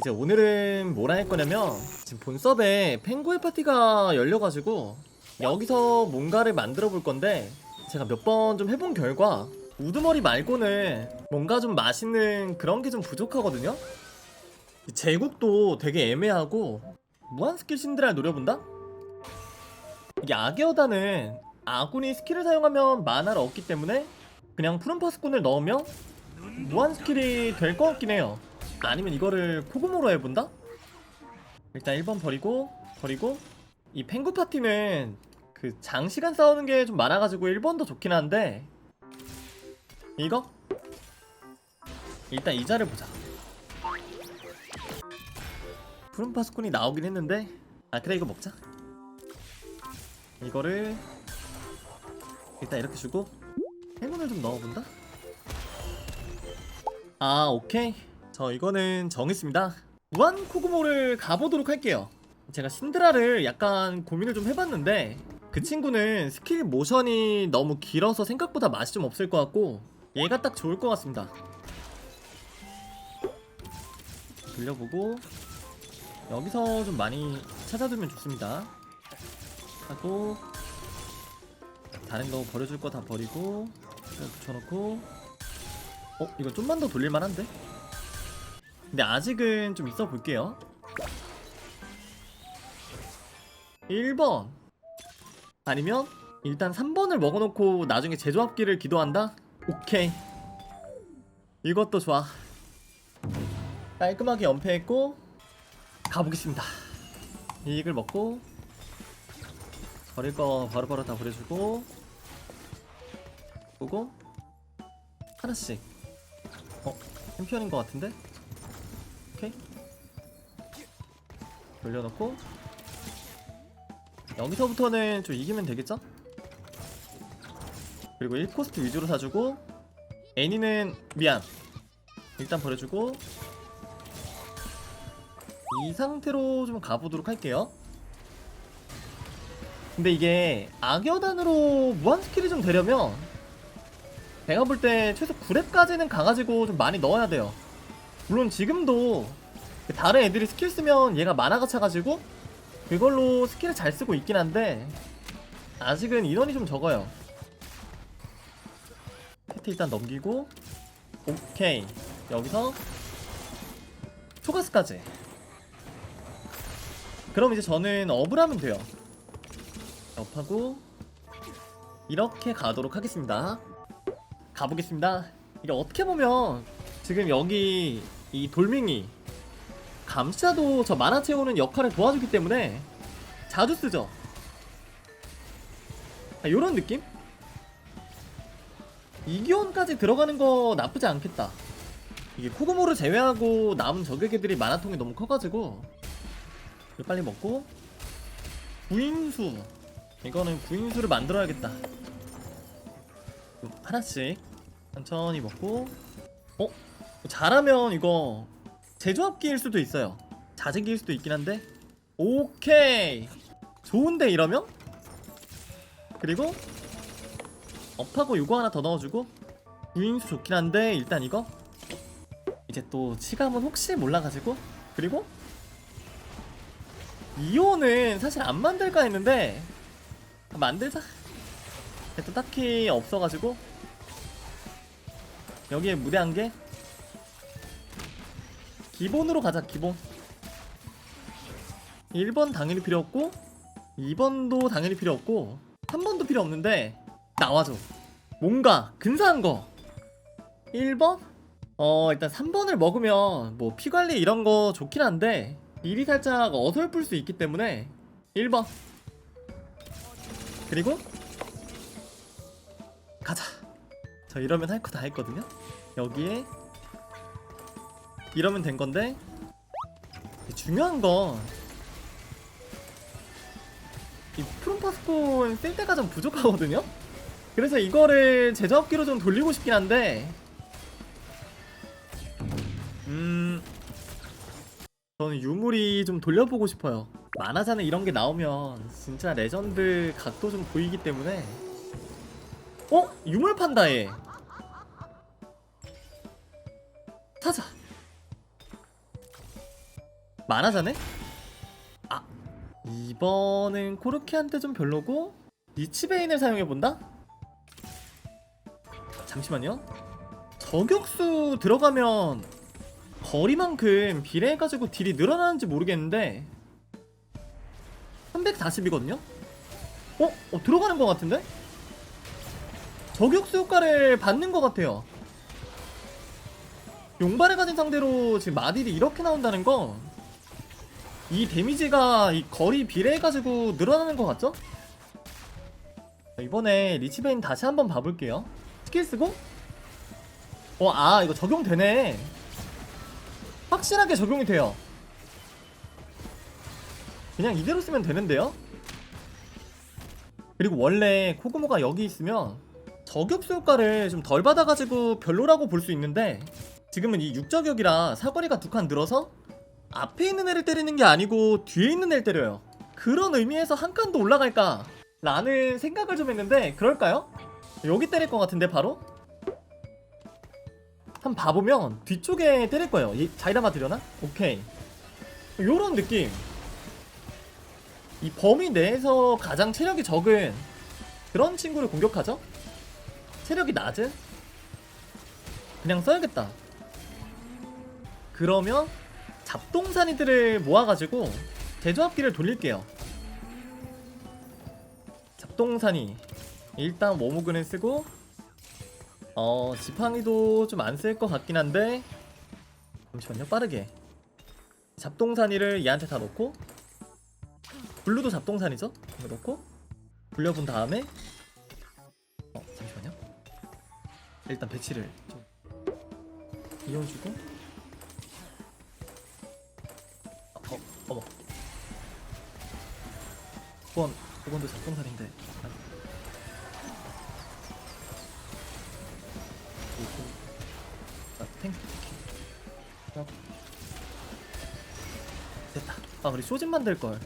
이제 오늘은 뭐라 할 거냐면 지금 본섭에 펭구의 파티가 열려가지고 여기서 뭔가를 만들어 볼 건데 제가 몇 번 좀 해본 결과 우두머리 말고는 뭔가 좀 맛있는 그런 게 좀 부족하거든요? 이 제국도 되게 애매하고 무한 스킬 신드라를 노려본다? 이게 악여다는 아군이 스킬을 사용하면 만화를 얻기 때문에 그냥 푸른 파스콘을 넣으면 무한 스킬이 될 것 같긴 해요. 아니면 이거를 코그모로 해본다? 일단 1번 버리고 버리고. 이 펭구 파티는 그 장시간 싸우는 게 좀 많아가지고 1번도 좋긴 한데. 이거? 일단 이자를 보자. 푸른 파스콘이 나오긴 했는데. 아 그래 이거 먹자. 이거를 일단 이렇게 주고. 행운을 좀 넣어본다? 아 오케이 저 이거는 정했습니다 무한 코그모를 가보도록 할게요 제가 신드라를 약간 고민을 좀 해봤는데 그 친구는 스킬 모션이 너무 길어서 생각보다 맛이 좀 없을 것 같고 얘가 딱 좋을 것 같습니다 돌려보고 여기서 좀 많이 찾아두면 좋습니다 하고 다른 거 버려줄 거 다 버리고 붙여놓고 어? 이거 좀만 더 돌릴만한데? 근데 아직은 좀 있어 볼게요 1번 아니면 일단 3번을 먹어놓고 나중에 제조합기를 기도한다? 오케이 이것도 좋아 깔끔하게 연패했고 가보겠습니다 이익을 먹고 버릴 거 바로바로 다 버려주고 보고 하나씩 어? 챔피언인 것 같은데? 돌려놓고. 여기서부터는 좀 이기면 되겠죠? 그리고 1코스트 위주로 사주고 애니는 미안. 일단 버려주고. 이 상태로 좀 가보도록 할게요. 근데 이게 악여단으로 무한 스킬이 좀 되려면 제가 볼 때 최소 9렙까지는 가가지고 좀 많이 넣어야 돼요. 물론 지금도 다른 애들이 스킬 쓰면 얘가 만화가 차가지고 그걸로 스킬을 잘 쓰고 있긴 한데 아직은 인원이 좀 적어요. 패트 일단 넘기고 오케이. 여기서 초가스까지. 그럼 이제 저는 업을 하면 돼요. 업하고 이렇게 가도록 하겠습니다. 가보겠습니다. 이게 어떻게 보면 지금 여기 이 돌멩이 감시자도 저 만화 채우는 역할을 도와주기 때문에 자주 쓰죠. 아, 요런 느낌? 이기온까지 들어가는 거 나쁘지 않겠다. 이게 코그모를 제외하고 남은 저격애들이 만화통이 너무 커가지고 이거 빨리 먹고 구인수. 이거는 구인수를 만들어야겠다. 음, 하나씩 천천히 먹고. 어? 잘하면 이거 제조합기일 수도 있어요. 자재기일 수도 있긴 한데. 오케이. 좋은데 이러면? 그리고 업하고 요거 하나 더 넣어주고. 구인수 좋긴 한데 일단 이거. 이제 또 치감은 혹시 몰라가지고. 그리고 이호는 사실 안 만들까 했는데 만들자. 또 딱히 없어가지고. 여기에 무대한 게 기본으로 가자 기본. 1번 당연히 필요 없고 2번도 당연히 필요 없고 3번도 필요 없는데 나와줘. 뭔가 근사한 거. 1번? 어 일단 3번을 먹으면 뭐 피관리 이런 거 좋긴 한데 일이 살짝 어설플 수 있기 때문에 1번. 그리고 가자. 저 이러면 할 거 다 했거든요. 여기에 이러면 된 건데? 중요한 건이 프롬파스콘 쓸 때가 좀 부족하거든요? 그래서 이거를 제조합기로 좀 돌리고 싶긴 한데 음 저는 유물이 좀 돌려보고 싶어요. 만화자는 이런 게 나오면 진짜 레전드 각도 좀 보이기 때문에. 어? 유물 판다 얘 사자 만화자네? 아 이번엔 코르키한테 좀 별로고 리치베인을 사용해본다? 잠시만요 저격수 들어가면 거리만큼 비례해가지고 딜이 늘어나는지 모르겠는데 340이거든요? 어? 어 들어가는 것 같은데? 저격수 효과를 받는 것 같아요 용발을 가진 상대로 지금 마딜이 이렇게 나온다는 건 이 데미지가 이 거리 비례해가지고 늘어나는 것 같죠? 자, 이번에 리치베인 다시 한번 봐볼게요. 스킬 쓰고? 어 아 이거 적용되네. 확실하게 적용이 돼요. 그냥 이대로 쓰면 되는데요? 그리고 원래 코그모가 여기 있으면 저격수 효과를 좀 덜 받아가지고 별로라고 볼 수 있는데 지금은 이 육저격이라 사거리가 두 칸 늘어서 앞에 있는 애를 때리는 게 아니고 뒤에 있는 애를 때려요 그런 의미에서 한 칸도 올라갈까 라는 생각을 좀 했는데 그럴까요? 여기 때릴 것 같은데 바로? 한번 봐보면 뒤쪽에 때릴 거예요 이 자이라마 들려나? 오케이 요런 느낌 이 범위 내에서 가장 체력이 적은 그런 친구를 공격하죠? 체력이 낮은? 그냥 써야겠다 그러면 잡동사니들을 모아가지고 제조합기를 돌릴게요. 잡동사니. 일단 워무근을 쓰고 어 지팡이도 좀 안 쓸 것 같긴 한데 잠시만요 빠르게. 잡동사니를 얘한테 다 넣고 블루도 잡동사니죠? 이거 넣고 굴려본 다음에 어 잠시만요. 일단 배치를 좀 이어주고 어, 어머 9번 9번도 잡동사니인데. 아. 자, 탱크. 어. 됐다. 아 우리 쇼진 만들걸.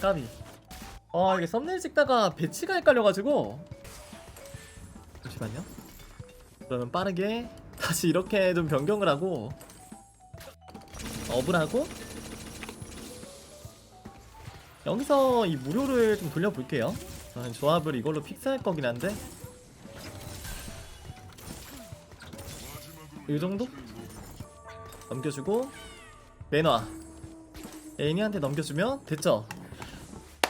까비. 아 이게 썸네일 찍다가 배치가 헷갈려가지고. 잠시만요. 그러면 빠르게 다시 이렇게 좀 변경을 하고 업을 하고 여기서 이 무료를 좀 돌려볼게요. 저는 조합을 이걸로 픽스할 거긴 한데. 이 정도? 넘겨주고 내놔 애니한테 넘겨주면 됐죠?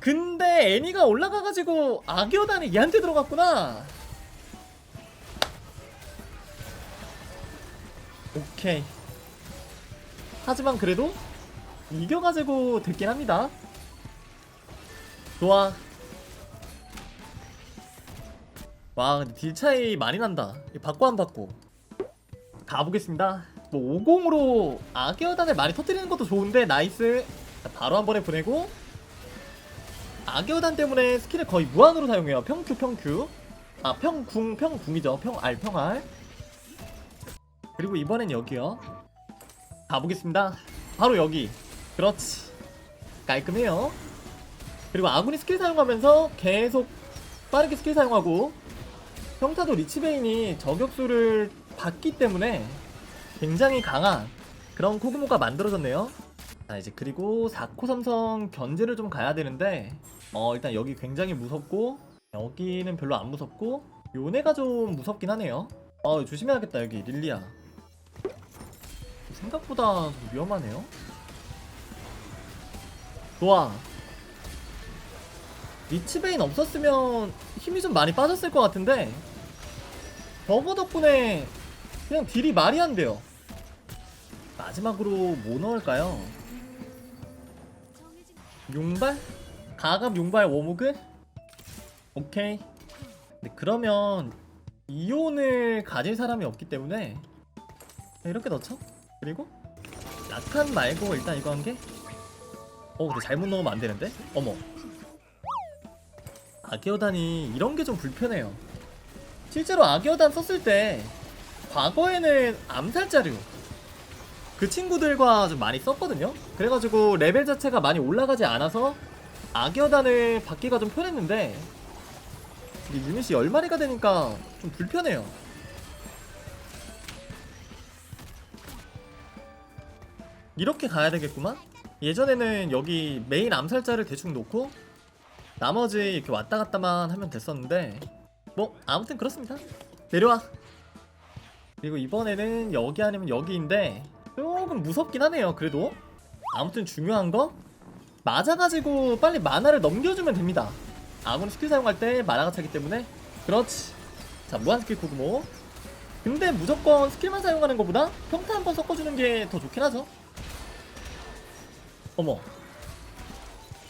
근데 애니가 올라가가지고 악여단이 얘한테 들어갔구나. 오케이 하지만 그래도 이겨가지고 됐긴 합니다. 좋아. 와 근데 딜 차이 많이 난다. 받고 안 받고. 가보겠습니다. 뭐 50으로 악여단을 많이 터뜨리는 것도 좋은데 나이스. 자, 바로 한 번에 보내고. 악여단 때문에 스킬을 거의 무한으로 사용해요. 평큐 평큐. 아 평궁 평궁이죠. 평알 평알. 그리고 이번엔 여기요 가보겠습니다. 바로 여기. 그렇지. 깔끔해요. 그리고 아군이 스킬 사용하면서 계속 빠르게 스킬 사용하고 평타도 리치베인이 저격수를 받기 때문에 굉장히 강한 그런 코그모가 만들어졌네요. 자 이제 그리고 4코 삼성 견제를 좀 가야 되는데 어 일단 여기 굉장히 무섭고 여기는 별로 안 무섭고 요네가 좀 무섭긴 하네요. 어 조심해야겠다 여기 릴리아 생각보다 좀 위험하네요 좋아 리치베인 없었으면 힘이 좀 많이 빠졌을 것 같은데 버거 덕분에 그냥 딜이 말이 안 돼요 마지막으로 뭐 넣을까요? 용발? 가갑 용발 워무글? 오케이 근데 그러면 이온을 가질 사람이 없기 때문에 이렇게 넣죠? 그리고 약한 말고 일단 이거 한개 어 근데 잘못 넣으면 안 되는데? 어머. 아기어단이 이런 게 좀 불편해요. 실제로 아기어단 썼을 때 과거에는 암살자류 그 친구들과 좀 많이 썼거든요. 그래가지고 레벨 자체가 많이 올라가지 않아서 악여단을 받기가 좀 편했는데 이 유닛이 10마리가 되니까 좀 불편해요 이렇게 가야 되겠구만? 예전에는 여기 메인 암살자를 대충 놓고 나머지 이렇게 왔다 갔다만 하면 됐었는데 뭐 아무튼 그렇습니다. 내려와. 그리고 이번에는 여기 아니면 여기인데 조금 무섭긴 하네요 그래도. 아무튼 중요한 거 맞아가지고 빨리 만화를 넘겨주면 됩니다. 아무리 스킬 사용할 때 만화가 차기 때문에. 그렇지. 자 무한 스킬 코그모. 근데 무조건 스킬만 사용하는 것보다 평타 한 번 섞어주는 게 더 좋긴 하죠 어머.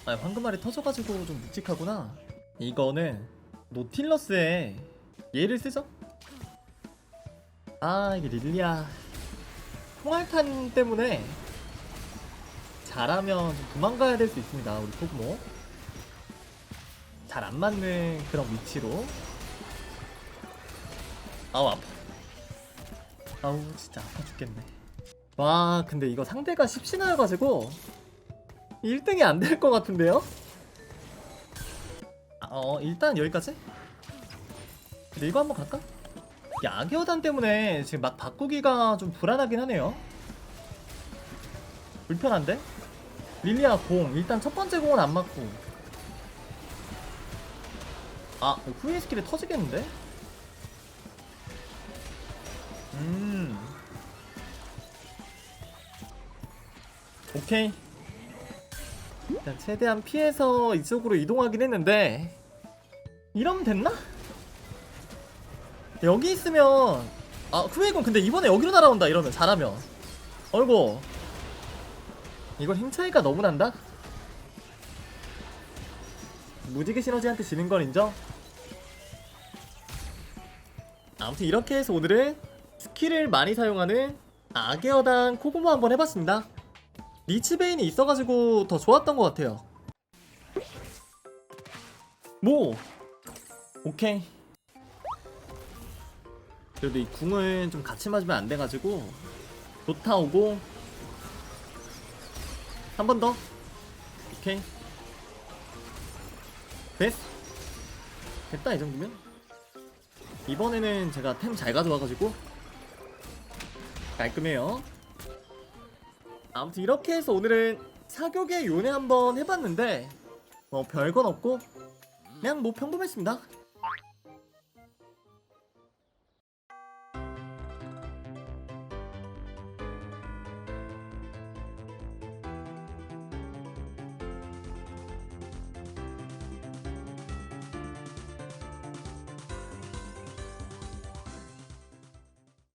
아 황금알이 터져가지고 좀 묵직하구나. 이거는 노틸러스에 얘를 쓰죠? 아 이게 릴리아. 총알탄 때문에 잘하면 좀 도망가야 될 수 있습니다 우리 코그모. 잘 안 맞는 그런 위치로. 아우 아파. 아우 진짜 아파 죽겠네. 와 근데 이거 상대가 십신하여가지고 1등이 안 될 것 같은데요? 아, 어 일단 여기까지 근데 이거 한번 갈까? 야기어단 때문에 지금 막 바꾸기가 좀 불안하긴 하네요 불편한데? 릴리아 공 일단 첫 번째 공은 안 맞고 아 후에 스킬이 터지겠는데? 음 오케이 일단 최대한 피해서 이쪽으로 이동하긴 했는데 이러면 됐나? 여기 있으면 아 후웨이군 근데 이번에 여기로 날아온다 이러면 잘하면 어이구 이건 힘 차이가 너무 난다? 무지개 시너지한테 지는 건 인정? 아무튼 이렇게 해서 오늘은 스킬을 많이 사용하는 아게어단 코고모 한번 해봤습니다 리치베인이 있어가지고 더 좋았던 것 같아요. 뭐? 오케이. 그래도 이 궁은 좀 같이 맞으면 안 돼가지고 좋다 오고. 한 번 더. 오케이. 됐. 됐다 이 정도면. 이번에는 제가 템 잘 가져와가지고 깔끔해요 아무튼 이렇게 해서 오늘은 사격의 요네 한번 해봤는데 뭐 별건 없고 그냥 뭐 평범했습니다